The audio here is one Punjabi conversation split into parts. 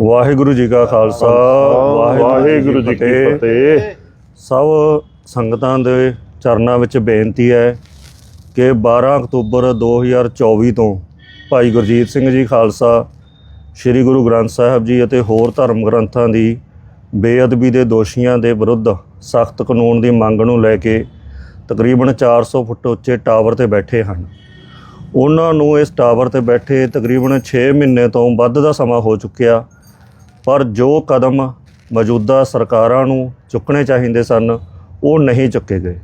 ਵਾਹਿਗੁਰੂ ਜੀ ਕਾ ਖਾਲਸਾ ਵਾਹਿਗੁਰੂ ਜੀ ਕੀ ਫਤਿਹ। ਸਭ ਸੰਗਤਾਂ ਦੇ ਚਰਨਾਂ ਵਿੱਚ ਬੇਨਤੀ ਹੈ ਕਿ 12 ਅਕਤੂਬਰ 2024 ਤੋਂ ਭਾਈ ਗੁਰਜੀਤ ਸਿੰਘ ਜੀ ਖਾਲਸਾ ਸ੍ਰੀ ਗੁਰੂ ਗ੍ਰੰਥ ਸਾਹਿਬ ਜੀ ਅਤੇ ਹੋਰ ਧਰਮ ਗ੍ਰੰਥਾਂ ਦੀ ਬੇਅਦਬੀ ਦੇ ਦੋਸ਼ੀਆਂ ਦੇ ਵਿਰੁੱਧ ਸਖਤ ਕਾਨੂੰਨ ਦੀ ਮੰਗ ਨੂੰ ਲੈ ਕੇ ਤਕਰੀਬਨ 400 ਫੁੱਟ ਉੱਚੇ ਟਾਵਰ ਤੇ ਬੈਠੇ ਹਨ। ਉਹਨਾਂ ਨੂੰ ਇਸ ਟਾਵਰ ਤੇ ਬੈਠੇ ਤਕਰੀਬਨ 6 ਮਹੀਨੇ ਤੋਂ ਵੱਧ ਦਾ ਸਮਾਂ ਹੋ ਚੁੱਕਿਆ। ਪਰ ਜੋ ਕਦਮ ਮੌਜੂਦਾ ਸਰਕਾਰਾਂ ਨੂੰ ਚੁੱਕਣੇ ਚਾਹੀਦੇ ਸਨ, ਉਹ ਨਹੀਂ ਚੁੱਕੇ ਗਏ।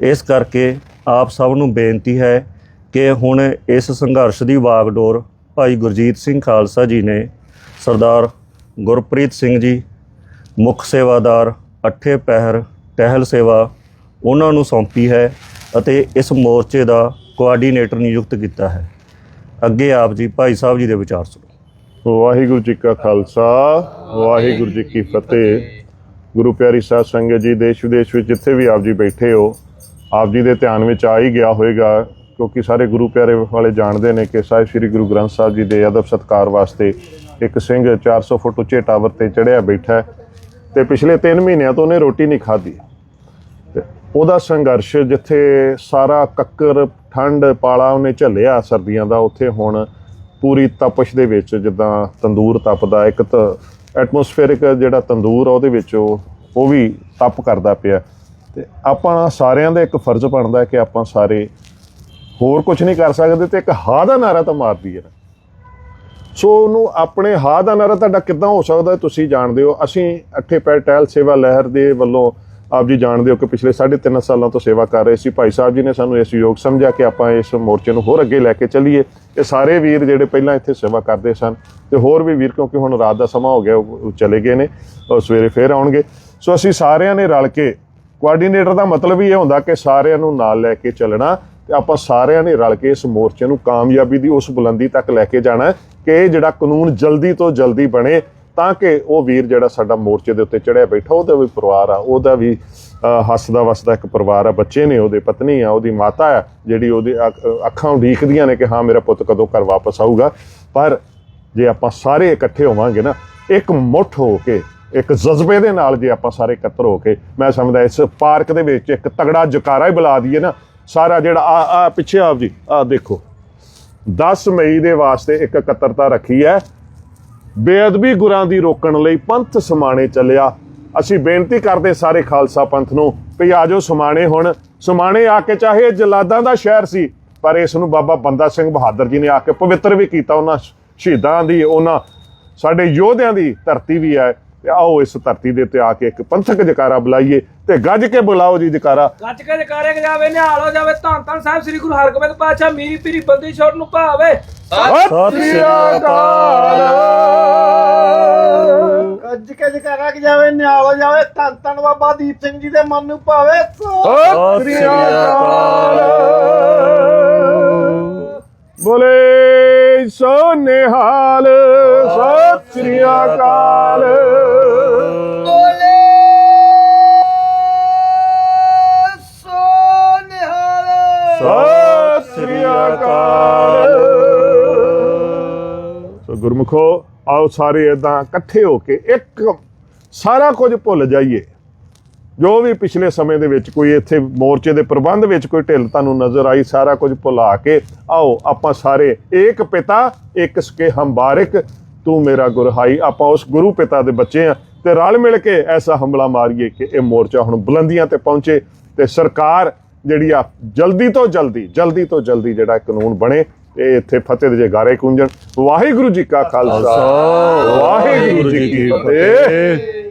ਇਸ ਕਰਕੇ ਆਪ ਸਭ ਨੂੰ ਬੇਨਤੀ ਹੈ ਕਿ ਹੁਣ ਇਸ ਸੰਘਰਸ਼ ਦੀ ਵਾਗਡੋਰ ਭਾਈ ਗੁਰਜੀਤ ਸਿੰਘ ਖਾਲਸਾ ਜੀ ਨੇ ਸਰਦਾਰ ਗੁਰਪ੍ਰੀਤ ਸਿੰਘ ਜੀ, ਮੁੱਖ ਸੇਵਾਦਾਰ ਅੱਠੇ ਪਹਿਰ ਟਹਿਲ ਸੇਵਾ ਉਹਨਾਂ ਨੂੰ ਸੌਂਪੀ ਹੈ ਅਤੇ ਇਸ ਮੋਰਚੇ ਦਾ ਕੋਆਰਡੀਨੇਟਰ ਨਿਯੁਕਤ ਕੀਤਾ ਹੈ। ਅੱਗੇ ਆਪ ਜੀ, ਭਾਈ ਸਾਹਿਬ ਜੀ ਦੇ ਵਿਚਾਰ ਸੁਣੋ। ਵਾਹਿਗੁਰੂ ਜੀ ਕਾ ਖਾਲਸਾ, ਵਾਹਿਗੁਰੂ ਜੀ ਕੀ ਫਤਿਹ। ਗੁਰੂ ਪਿਆਰੀ ਸਾਧ ਸੰਗਤ ਜੀ, ਦੇਸ਼ ਵਿਦੇਸ਼ ਵਿੱਚ ਜਿੱਥੇ ਵੀ ਆਪ ਜੀ ਬੈਠੇ ਹੋ, ਆਪ ਜੀ ਦੇ ਧਿਆਨ ਵਿੱਚ ਆ ਹੀ ਗਿਆ ਹੋਵੇਗਾ, ਕਿਉਂਕਿ ਸਾਰੇ ਗੁਰੂ ਪਿਆਰੇ ਵਾਲੇ ਜਾਣਦੇ ਨੇ ਕਿ ਸਾਹਿਬ ਸ੍ਰੀ ਗੁਰੂ ਗ੍ਰੰਥ ਸਾਹਿਬ ਜੀ ਦੇ ਅਦਬ ਸਤਕਾਰ ਵਾਸਤੇ ਇੱਕ ਸਿੰਘ 400 ਫੁੱਟ ਉੱਚੇ ਟਾਵਰ ਤੇ ਚੜਿਆ ਬੈਠਾ ਹੈ ਤੇ ਪਿਛਲੇ 3 ਮਹੀਨਿਆਂ ਤੋਂ ਉਹਨੇ ਰੋਟੀ ਨਹੀਂ ਖਾਧੀ। ਤੇ ਉਹਦਾ ਸੰਘਰਸ਼ ਜਿੱਥੇ ਸਾਰਾ ਕੱਕਰ, ਠੰਡ, ਪਾਲਾ ਉਹਨੇ ਝੱਲਿਆ ਸਰਦੀਆਂ ਦਾ, ਉੱਥੇ ਹੁਣ ਪੂਰੀ ਤਪਸ਼ ਦੇ ਵਿੱਚ ਜਿੱਦਾਂ ਤੰਦੂਰ ਤਪਦਾ, ਇੱਕ ਤਾਂ ਐਟਮੋਸਫੇਰਿਕ ਜਿਹੜਾ ਤੰਦੂਰ ਆ ਉਹਦੇ ਵਿੱਚ ਉਹ ਉਹ ਵੀ ਤਪ ਕਰਦਾ ਪਿਆ। ਤੇ ਆਪਾਂ ਸਾਰਿਆਂ ਦਾ ਇੱਕ ਫਰਜ਼ ਬਣਦਾ ਕਿ ਆਪਾਂ ਸਾਰੇ ਹੋਰ ਕੁਝ ਨਹੀਂ ਕਰ ਸਕਦੇ ਤੇ ਇੱਕ ਹਾ ਦਾ ਨਾਰਾ ਤਾਂ ਮਾਰਦੀ ਹੈ ਸੋ ਉਹਨੂੰ ਆਪਣੇ ਹਾ ਦਾ ਨਾਰਾ ਤੁਹਾਡਾ ਕਿੱਦਾਂ ਹੋ ਸਕਦਾ ਤੁਸੀਂ ਜਾਣਦੇ ਹੋ। ਅਸੀਂ ਅੱਠੇ ਪੈਰ ਟਹਿਲ ਸੇਵਾ ਲਹਿਰ ਦੇ ਵੱਲੋਂ ਆਪ ਜੀ ਜਾਣਦੇ ਹੋ ਕਿ ਪਿਛਲੇ 3.5 ਸਾਲਾਂ ਤੋਂ ਸੇਵਾ ਕਰ ਰਹੇ ਸੀ। ਭਾਈ ਸਾਹਿਬ ਜੀ ਨੇ ਸਾਨੂੰ ਇਸ ਯੋਗ ਸਮਝਿਆ ਕਿ ਆਪਾਂ ਇਸ ਮੋਰਚੇ ਨੂੰ ਹੋਰ ਅੱਗੇ ਲੈ ਕੇ ਚੱਲੀਏ। ਇਹ ਸਾਰੇ ਵੀਰ ਜਿਹੜੇ ਪਹਿਲਾਂ ਇੱਥੇ ਸੇਵਾ ਕਰਦੇ ਸਨ ਤੇ ਹੋਰ ਵੀ ਵੀਰ, ਕਿਉਂਕਿ ਹੁਣ ਰਾਤ ਦਾ ਸਮਾਂ ਹੋ ਗਿਆ, ਉਹ ਚਲੇ ਗਏ ਨੇ ਔਰ ਸਵੇਰੇ ਫੇਰ ਆਉਣਗੇ। ਸੋ ਅਸੀਂ ਸਾਰਿਆਂ ਨੇ ਰਲ ਕੇ ਕੋਆਰਡੀਨੇਟਰ ਦਾ ਮਤਲਬ ਹੀ ਇਹ ਹੁੰਦਾ ਕਿ ਸਾਰਿਆਂ ਨੂੰ ਨਾਲ ਲੈ ਕੇ ਚੱਲਣਾ ਤੇ ਆਪਾਂ ਸਾਰਿਆਂ ਨੇ ਰਲ ਕੇ ਇਸ ਮੋਰਚੇ ਨੂੰ ਕਾਮਯਾਬੀ ਦੀ ਉਸ ਬੁਲੰਦੀ ਤੱਕ ਲੈ ਕੇ ਜਾਣਾ ਕਿ ਇਹ ਜਿਹੜਾ ਕਾਨੂੰਨ ਜਲਦੀ ਤੋਂ ਜਲਦੀ ਬਣੇ ਤਾਂ ਕਿ ਉਹ ਵੀਰ ਜਿਹੜਾ ਸਾਡਾ ਮੋਰਚੇ ਦੇ ਉੱਤੇ ਚੜਿਆ ਬੈਠਾ, ਉਹਦਾ ਵੀ ਪਰਿਵਾਰ ਆ, ਉਹਦਾ ਵੀ ਹੱਸਦਾ ਵਸਦਾ ਇੱਕ ਪਰਿਵਾਰ ਆ, ਬੱਚੇ ਨੇ, ਉਹਦੇ ਪਤਨੀ ਆ, ਉਹਦੀ ਮਾਤਾ ਆ, ਜਿਹੜੀ ਉਹਦੀ ਅੱਖ- ਅੱਖਾਂ ਉਡੀਕਦੀਆਂ ਨੇ ਕਿ ਹਾਂ, ਮੇਰਾ ਪੁੱਤ ਕਦੋਂ ਘਰ ਵਾਪਸ ਆਊਗਾ। ਪਰ ਜੇ ਆਪਾਂ ਸਾਰੇ ਇਕੱਠੇ ਹੋਵਾਂਗੇ ਨਾ, ਇੱਕ ਮੁੱਠ ਹੋ ਕੇ, ਇੱਕ ਜਜ਼ਬੇ ਦੇ ਨਾਲ ਜੇ ਆਪਾਂ ਸਾਰੇ ਇਕੱਤਰ ਹੋ ਕੇ, ਮੈਂ ਸਮਝਦਾ ਇਸ ਪਾਰਕ ਦੇ ਵਿੱਚ ਇੱਕ ਤਗੜਾ ਜਕਾਰਾ ਹੀ ਬੁਲਾ ਦਈਏ ਨਾ, ਸਾਰਾ ਜਿਹੜਾ, ਆ ਆ, ਪਿੱਛੇ ਆਪ ਜੀ, ਆ ਦੇਖੋ। 10 ਮਈ ਦੇ ਵਾਸਤੇ ਇੱਕ ਇਕੱਤਰਤਾ ਰੱਖੀ ਹੈ। ਬੇਅਦਬੀ ਗੁਰਾਂ ਦੀ ਰੋਕਣ ਲਈ ਪੰਥ ਸਮਾਣੇ ਚੱਲਿਆ। ਅਸੀਂ ਬੇਨਤੀ ਕਰਦੇ ਸਾਰੇ ਖਾਲਸਾ ਪੰਥ ਨੂੰ ਵੀ ਆਜੋ ਸਮਾਣੇ ਹੁਣ। ਸਮਾਣੇ ਆ ਕੇ ਚਾਹੇ ਇਹ ਜਲਾਦਾਂ ਦਾ ਸ਼ਹਿਰ ਸੀ, ਪਰ ਇਸ ਨੂੰ ਬਾਬਾ ਬੰਦਾ ਸਿੰਘ ਬਹਾਦਰ ਜੀ ਨੇ ਆ ਕੇ ਪਵਿੱਤਰ ਵੀ ਕੀਤਾ। ਉਹਨਾਂ ਸ਼ਹੀਦਾਂ ਦੀ, ਉਹਨਾਂ ਸਾਡੇ ਯੋਧਿਆਂ ਦੀ ਧਰਤੀ ਵੀ ਹੈ। ਤੇ ਆਓ ਇਸ ਧਰਤੀ ਦੇ ਉੱਤੇ ਆ ਕੇ ਇੱਕ ਪੰਥਕ ਜਕਾਰਾ ਬੁਲਾਈਏ ਤੇ ਗੱਜ ਕੇ ਬੁਲਾਓ ਜੀ ਜਕਾਰਾ। ਗੱਜ ਕੇ ਜਕਾਰੇ ਕੇ ਜਾਵੇ ਨਿਹਾਲ ਹੋ ਜਾਵੇ ਧੰਨ ਧੰਨ ਸਾਹਿਬ ਸ੍ਰੀ ਗੁਰੂ ਹਰਗੋਬਿੰਦ ਪਾਤਸ਼ਾਹ ਮੀਰੀ ਪੀਰੀ ਬੰਦੀ ਛੋੜ ਨੂੰ ਭਾਵੇ। ਸਤਿ ਸ੍ਰੀ ਅਕਾਲ। ਗੱਜ ਕੇ ਜਕਾਰਾ ਕਿ ਜਾਵੇ ਨਿਹਾਲ ਹੋ ਜਾਵੇ ਧੰਨ ਧੰਨ ਬਾਬਾ ਦੀਪ ਸਿੰਘ ਜੀ ਦੇ ਮਨ ਨੂੰ ਭਾਵੇ। ਸਤਿ ਸ੍ਰੀ ਅਕਾਲ। ਬੋਲੇ ਸੋ ਨਿਹਾਲ ਸਤਿ ਸ੍ਰੀ ਅਕਾਲ। ਅਕਾਲ ਸੋ ਗੁਰਮੁਖੋ, ਆਓ ਸਾਰੇ ਇਦਾਂ ਇਕੱਠੇ ਹੋ ਕੇ ਇੱਕ ਸਾਰਾ ਕੁਝ ਭੁੱਲ ਜਾਈਏ। ਜੋ ਵੀ ਪਿਛਲੇ ਸਮੇਂ ਦੇ ਵਿੱਚ ਕੋਈ ਇੱਥੇ ਮੋਰਚੇ ਦੇ ਪ੍ਰਬੰਧ ਵਿੱਚ ਕੋਈ ਢਿੱਲ ਤੁਹਾਨੂੰ ਨਜ਼ਰ ਆਈ, ਸਾਰਾ ਕੁਝ ਭੁਲਾ ਕੇ ਆਓ, ਆਪਾਂ ਸਾਰੇ ਇੱਕ ਪਿਤਾ ਇੱਕ ਸਕੇ ਹੰਬਾਰਿਕ। ਤੂੰ ਮੇਰਾ ਗੁਰਹਾਈ, ਆਪਾਂ ਉਸ ਗੁਰੂ ਪਿਤਾ ਦੇ ਬੱਚੇ ਆ ਤੇ ਰਲ ਮਿਲ ਕੇ ਐਸਾ ਹਮਲਾ ਮਾਰੀਏ ਕਿ ਇਹ ਮੋਰਚਾ ਹੁਣ ਬੁਲੰਦੀਆਂ ਤੇ ਪਹੁੰਚੇ ਤੇ ਸਰਕਾਰ ਜਿਹੜੀ ਆ ਜਲਦੀ ਤੋਂ ਜਲਦੀ ਜਲਦੀ ਤੋਂ ਜਲਦੀ ਜਿਹੜਾ ਕਾਨੂੰਨ ਬਣੇ ਤੇ ਇੱਥੇ ਫਤਿਹ ਦੇ ਜਗਾਰੇ ਕੁੰਜਣ। ਵਾਹਿਗੁਰੂ ਜੀ ਕਾ ਖਾਲਸਾ। ਵਾਹਿਗੁਰੂ ਜੀ ਕੀ ਫਤਿਹ।